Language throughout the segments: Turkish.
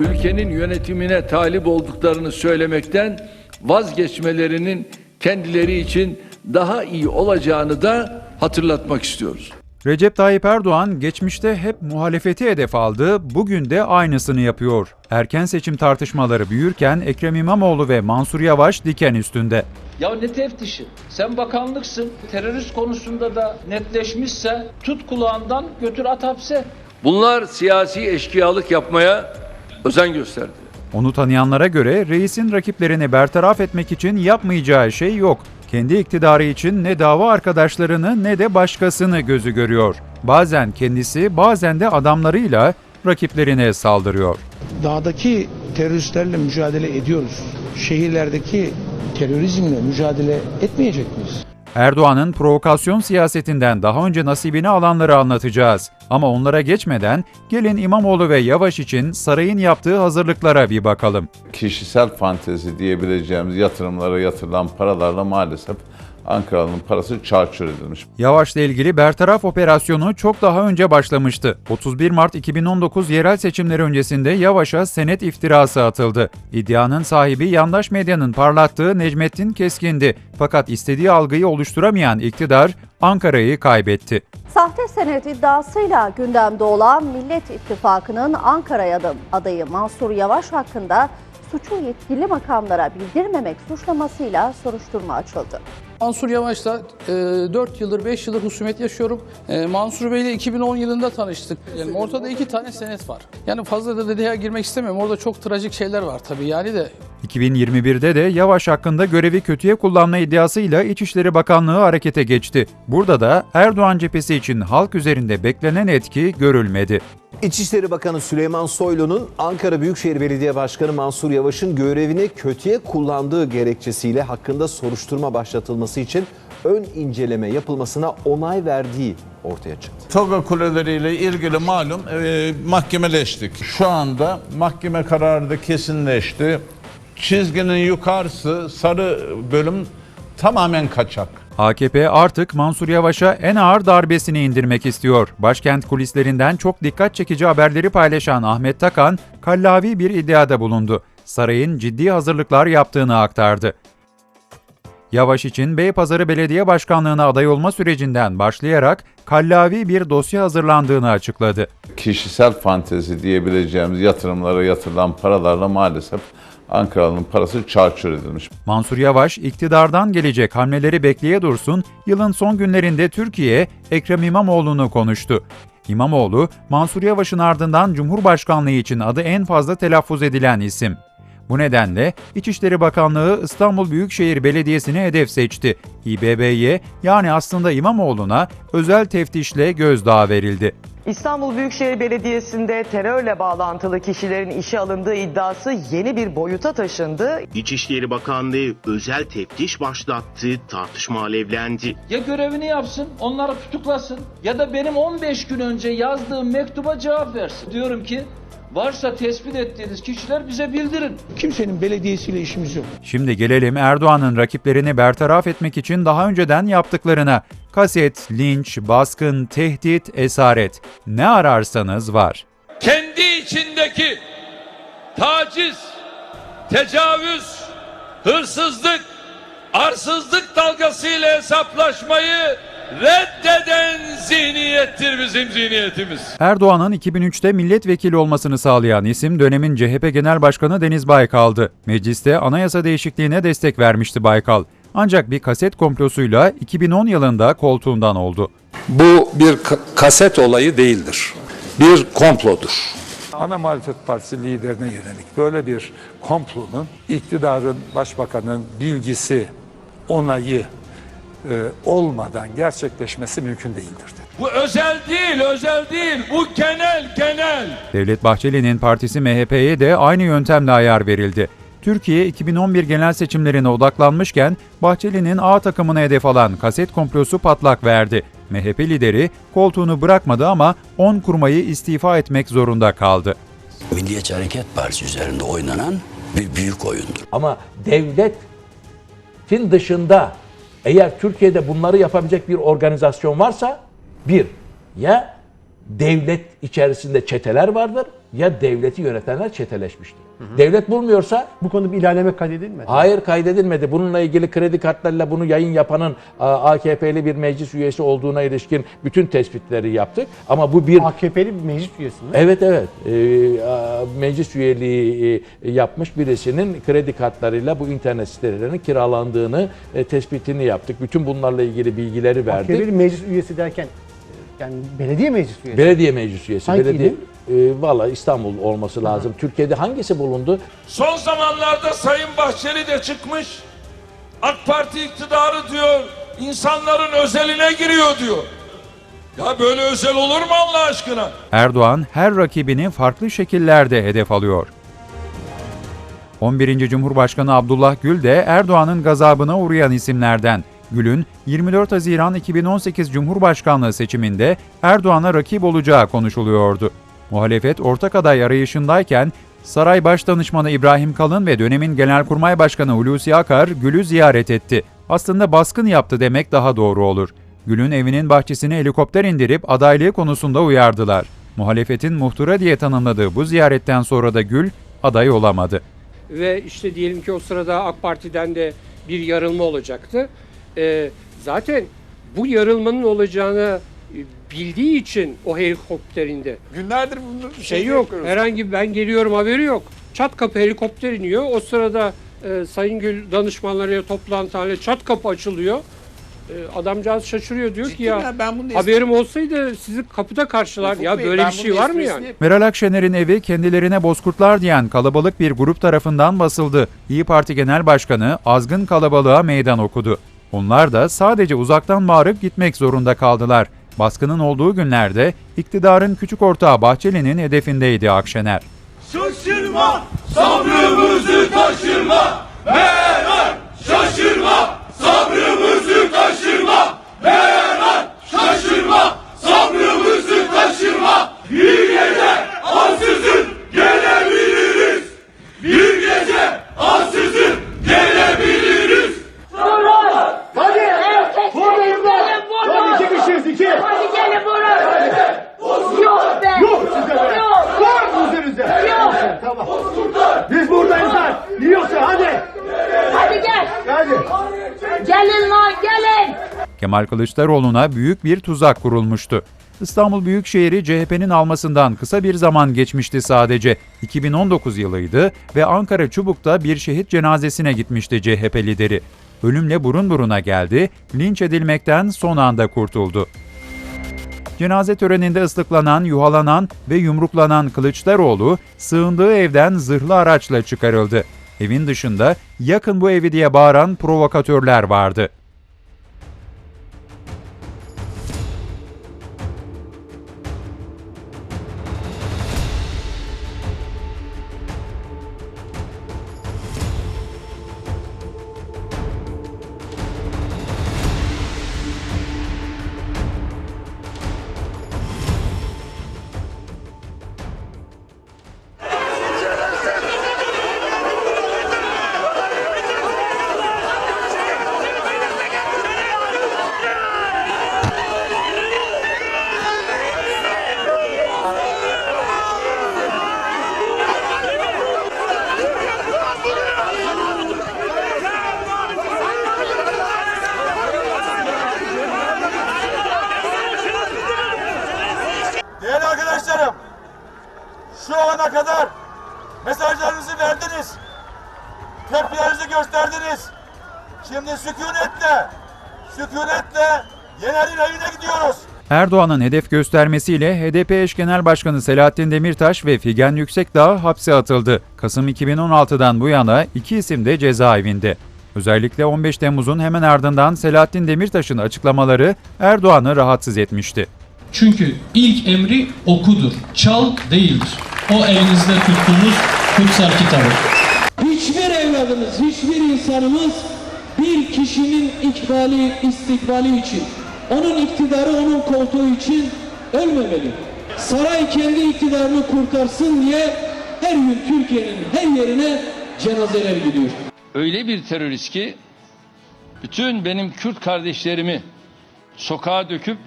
ülkenin yönetimine talip olduklarını söylemekten vazgeçmelerinin kendileri için daha iyi olacağını da hatırlatmak istiyoruz. Recep Tayyip Erdoğan geçmişte hep muhalefeti hedef aldı, bugün de aynısını yapıyor. Erken seçim tartışmaları büyürken Ekrem İmamoğlu ve Mansur Yavaş diken üstünde. Ya ne teftişi? Sen bakanlıksın. Terörist konusunda da netleşmişse tut kulağından götür at hapse. Bunlar siyasi eşkıyalık yapmaya özen gösterdi. Onu tanıyanlara göre reisin rakiplerini bertaraf etmek için yapmayacağı şey yok. Kendi iktidarı için ne dava arkadaşlarını ne de başkasını gözü görüyor. Bazen kendisi, bazen de adamlarıyla rakiplerine saldırıyor. dağdaki teröristlerle mücadele ediyoruz. Şehirlerdeki terörizmle mücadele etmeyecek miyiz? Erdoğan'ın provokasyon siyasetinden daha önce nasibini alanları anlatacağız. Ama onlara geçmeden gelin İmamoğlu ve Yavaş için sarayın yaptığı hazırlıklara bir bakalım. kişisel fantezi diyebileceğimiz yatırımlara yatırılan paralarla maalesef Ankara'nın parası çarçur edilmiş. Yavaş'la ilgili bertaraf operasyonu çok daha önce başlamıştı. 31 Mart 2019 yerel seçimleri öncesinde Yavaş'a senet iftirası atıldı. İddianın sahibi yandaş medyanın parlattığı Necmettin Keskin'di. Fakat istediği algıyı oluşturamayan iktidar Ankara'yı kaybetti. Sahte senet iddiasıyla gündemde olan Millet İttifakı'nın Ankara'ya da adayı Mansur Yavaş hakkında suçu yetkili makamlara bildirmemek suçlamasıyla soruşturma açıldı. Mansur Yavaş'la e, 4 yıldır 5 yıldır husumet yaşıyorum. E, Mansur Bey'le 2010 yılında tanıştık. Yani ortada iki tane senet var. Yani fazla da detaya girmek istemiyorum. Orada çok trajik şeyler var tabii yani de 2021'de de Yavaş hakkında görevi kötüye kullanma iddiasıyla İçişleri Bakanlığı harekete geçti. Burada da Erdoğan cephesi için halk üzerinde beklenen etki görülmedi. İçişleri Bakanı Süleyman Soylu'nun Ankara Büyükşehir Belediye Başkanı Mansur Yavaş'ın görevini kötüye kullandığı gerekçesiyle hakkında soruşturma başlatılması için ön inceleme yapılmasına onay verdiği ortaya çıktı. Toga kuleleriyle ilgili malum e, mahkemeleştik. Şu anda mahkeme kararı da kesinleşti. Çizginin yukarısı sarı bölüm tamamen kaçak. AKP artık Mansur Yavaş'a en ağır darbesini indirmek istiyor. Başkent kulislerinden çok dikkat çekici haberleri paylaşan Ahmet Takan, kallavi bir iddiada bulundu. Sarayın ciddi hazırlıklar yaptığını aktardı. Yavaş için Beypazarı Belediye Başkanlığı'na aday olma sürecinden başlayarak kallavi bir dosya hazırlandığını açıkladı. Kişisel fantezi diyebileceğimiz yatırımlara yatırılan paralarla maalesef Ankara'nın parası çarçur edilmiş. Mansur Yavaş iktidardan gelecek hamleleri bekleye dursun, yılın son günlerinde Türkiye Ekrem İmamoğlu'nu konuştu. İmamoğlu, Mansur Yavaş'ın ardından Cumhurbaşkanlığı için adı en fazla telaffuz edilen isim. Bu nedenle İçişleri Bakanlığı İstanbul Büyükşehir Belediyesi'ni hedef seçti. İBB'ye yani aslında İmamoğlu'na özel teftişle gözdağı verildi. İstanbul Büyükşehir Belediyesi'nde terörle bağlantılı kişilerin işe alındığı iddiası yeni bir boyuta taşındı. İçişleri Bakanlığı özel teftiş başlattı, tartışma alevlendi. Ya görevini yapsın, onları tutuklasın ya da benim 15 gün önce yazdığım mektuba cevap versin. Diyorum ki varsa tespit ettiğiniz kişiler bize bildirin. Kimsenin belediyesiyle işimiz yok. Şimdi gelelim Erdoğan'ın rakiplerini bertaraf etmek için daha önceden yaptıklarına. Kaset, linç, baskın, tehdit, esaret. Ne ararsanız var. Kendi içindeki taciz, tecavüz, hırsızlık, arsızlık dalgasıyla hesaplaşmayı reddeden zihniyettir bizim zihniyetimiz. Erdoğan'ın 2003'te milletvekili olmasını sağlayan isim dönemin CHP Genel Başkanı Deniz Baykal'dı. Mecliste anayasa değişikliğine destek vermişti Baykal. Ancak bir kaset komplosuyla 2010 yılında koltuğundan oldu. Bu bir ka- kaset olayı değildir. Bir komplodur. ana muhalefet partisi liderine yönelik böyle bir komplonun iktidarın, başbakanın bilgisi, onayı e, olmadan gerçekleşmesi mümkün değildir. Bu özel değil, özel değil. Bu genel, genel. Devlet Bahçeli'nin partisi MHP'ye de aynı yöntemle ayar verildi. Türkiye 2011 genel seçimlerine odaklanmışken Bahçeli'nin A takımına hedef alan kaset komplosu patlak verdi. MHP lideri koltuğunu bırakmadı ama 10 kurmayı istifa etmek zorunda kaldı. Milliyetçi Hareket Partisi üzerinde oynanan bir büyük oyundur. Ama devletin dışında eğer Türkiye'de bunları yapabilecek bir organizasyon varsa bir ya devlet içerisinde çeteler vardır ya devleti yönetenler Devlet bulmuyorsa Bu konuda bir ilerleme kaydedilmedi. Hayır kaydedilmedi. Bununla ilgili kredi kartlarıyla bunu yayın yapanın a, AKP'li bir meclis üyesi olduğuna ilişkin bütün tespitleri yaptık. Ama bu bir AKP'li bir meclis üyesi mi? Evet evet. Ee, a, meclis üyeliği e, yapmış birisinin kredi kartlarıyla bu internet sitelerinin kiralandığını e, tespitini yaptık. Bütün bunlarla ilgili bilgileri verdik. AKP'li meclis üyesi derken e, yani belediye meclis üyesi. Belediye meclis üyesi. Hangi belediye, il? E, Valla İstanbul olması lazım. Türkiye'de hangisi bulundu? Son zamanlarda Sayın Bahçeli de çıkmış. AK Parti iktidarı diyor insanların özeline giriyor diyor. Ya böyle özel olur mu Allah aşkına? Erdoğan her rakibini farklı şekillerde hedef alıyor. 11. Cumhurbaşkanı Abdullah Gül de Erdoğan'ın gazabına uğrayan isimlerden. Gül'ün 24 Haziran 2018 Cumhurbaşkanlığı seçiminde Erdoğan'a rakip olacağı konuşuluyordu. Muhalefet ortak aday arayışındayken Saray Başdanışmanı İbrahim Kalın ve dönemin Genelkurmay Başkanı Hulusi Akar Gül'ü ziyaret etti. Aslında baskın yaptı demek daha doğru olur. Gül'ün evinin bahçesine helikopter indirip adaylığı konusunda uyardılar. Muhalefetin muhtıra diye tanımladığı bu ziyaretten sonra da Gül aday olamadı. ve işte diyelim ki o sırada AK Parti'den de bir yarılma olacaktı. Ee, zaten bu yarılmanın olacağını bildiği için o helikopterinde Günlerdir bunu şey yok. Herhangi bir ben geliyorum haberi yok. Çat kapı helikopter iniyor. O sırada e, Sayın Gül danışmanlarıyla toplantı halinde çat kapı açılıyor. E, adamcağız şaşırıyor diyor ki ya, ben bunu haberim olsaydı sizi kapıda karşılar. Ufuk ya Bey, böyle bir şey var mı yani? Meral Akşener'in evi kendilerine bozkurtlar diyen kalabalık bir grup tarafından basıldı. İyi Parti Genel Başkanı azgın kalabalığa meydan okudu. Onlar da sadece uzaktan bağırıp gitmek zorunda kaldılar. Baskının olduğu günlerde iktidarın küçük ortağı Bahçeli'nin hedefindeydi Akşener. Şaşırma, sabrımızı taşırma. Meral şaşırma, sabrımızı taşırma. Meral şaşırma, sabrımızı taşırma. Bir gece ansızın gelebiliriz. Bir gece ansızın gelebiliriz. Hadi! Vurun be! Hadi iki kişiyiz iki! Hadi gelin vurun! Yok be! Yok size be! Yok! Var üzerinize! Yok! Tamam. Biz buradayız lan! Yiyorsa hadi! Hadi gel! Hadi! Gelin lan gelin! Kemal Kılıçdaroğlu'na büyük bir tuzak kurulmuştu. İstanbul Büyükşehir'i CHP'nin almasından kısa bir zaman geçmişti sadece. 2019 yılıydı ve Ankara Çubuk'ta bir şehit cenazesine gitmişti CHP lideri. Ölümle burun buruna geldi, linç edilmekten son anda kurtuldu. Cenaze töreninde ıslıklanan, yuhalanan ve yumruklanan Kılıçdaroğlu sığındığı evden zırhlı araçla çıkarıldı. Evin dışında yakın bu evi diye bağıran provokatörler vardı. Tepkilerinizi gösterdiniz. Şimdi sükunetle, sükunetle Yener'in evine gidiyoruz. Erdoğan'ın hedef göstermesiyle HDP eş genel başkanı Selahattin Demirtaş ve Figen Yüksekdağ hapse atıldı. Kasım 2016'dan bu yana iki isim de cezaevinde. Özellikle 15 Temmuz'un hemen ardından Selahattin Demirtaş'ın açıklamaları Erdoğan'ı rahatsız etmişti. Çünkü ilk emri okudur. Çal değildir. O elinizde tuttuğunuz kutsal kitabı. Hiçbir evladımız, hiçbir insanımız bir kişinin ikbali, istikbali için, onun iktidarı, onun koltuğu için ölmemeli. Saray kendi iktidarını kurtarsın diye her gün Türkiye'nin her yerine cenazeler gidiyor. öyle bir terörist ki bütün benim Kürt kardeşlerimi sokağa döküp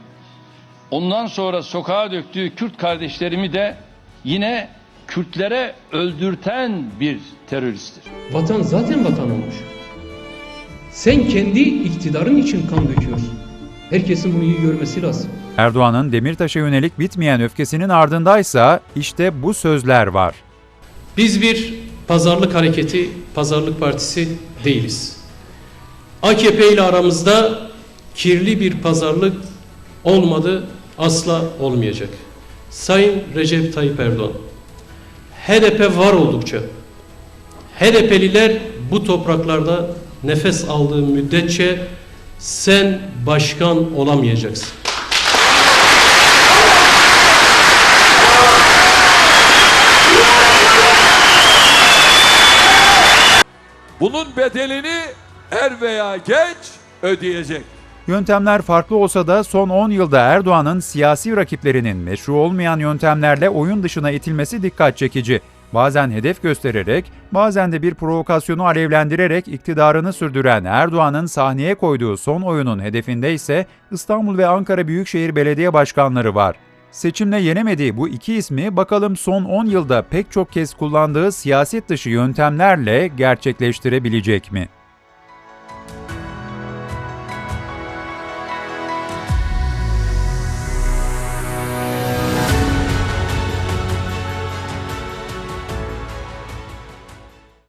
ondan sonra sokağa döktüğü Kürt kardeşlerimi de yine Kürtlere öldürten bir teröristtir. Vatan zaten vatan olmuş. Sen kendi iktidarın için kan döküyorsun. Herkesin bunu iyi görmesi lazım. Erdoğan'ın Demirtaş'a yönelik bitmeyen öfkesinin ardındaysa işte bu sözler var. Biz bir pazarlık hareketi, pazarlık partisi değiliz. AKP ile aramızda kirli bir pazarlık olmadı, asla olmayacak. Sayın Recep Tayyip Erdoğan, HDP var oldukça, HDP'liler bu topraklarda nefes aldığı müddetçe sen başkan olamayacaksın. Bunun bedelini er veya geç ödeyecek. Yöntemler farklı olsa da son 10 yılda Erdoğan'ın siyasi rakiplerinin meşru olmayan yöntemlerle oyun dışına itilmesi dikkat çekici. Bazen hedef göstererek, bazen de bir provokasyonu alevlendirerek iktidarını sürdüren Erdoğan'ın sahneye koyduğu son oyunun hedefinde ise İstanbul ve Ankara Büyükşehir Belediye Başkanları var. Seçimle yenemediği bu iki ismi bakalım son 10 yılda pek çok kez kullandığı siyaset dışı yöntemlerle gerçekleştirebilecek mi?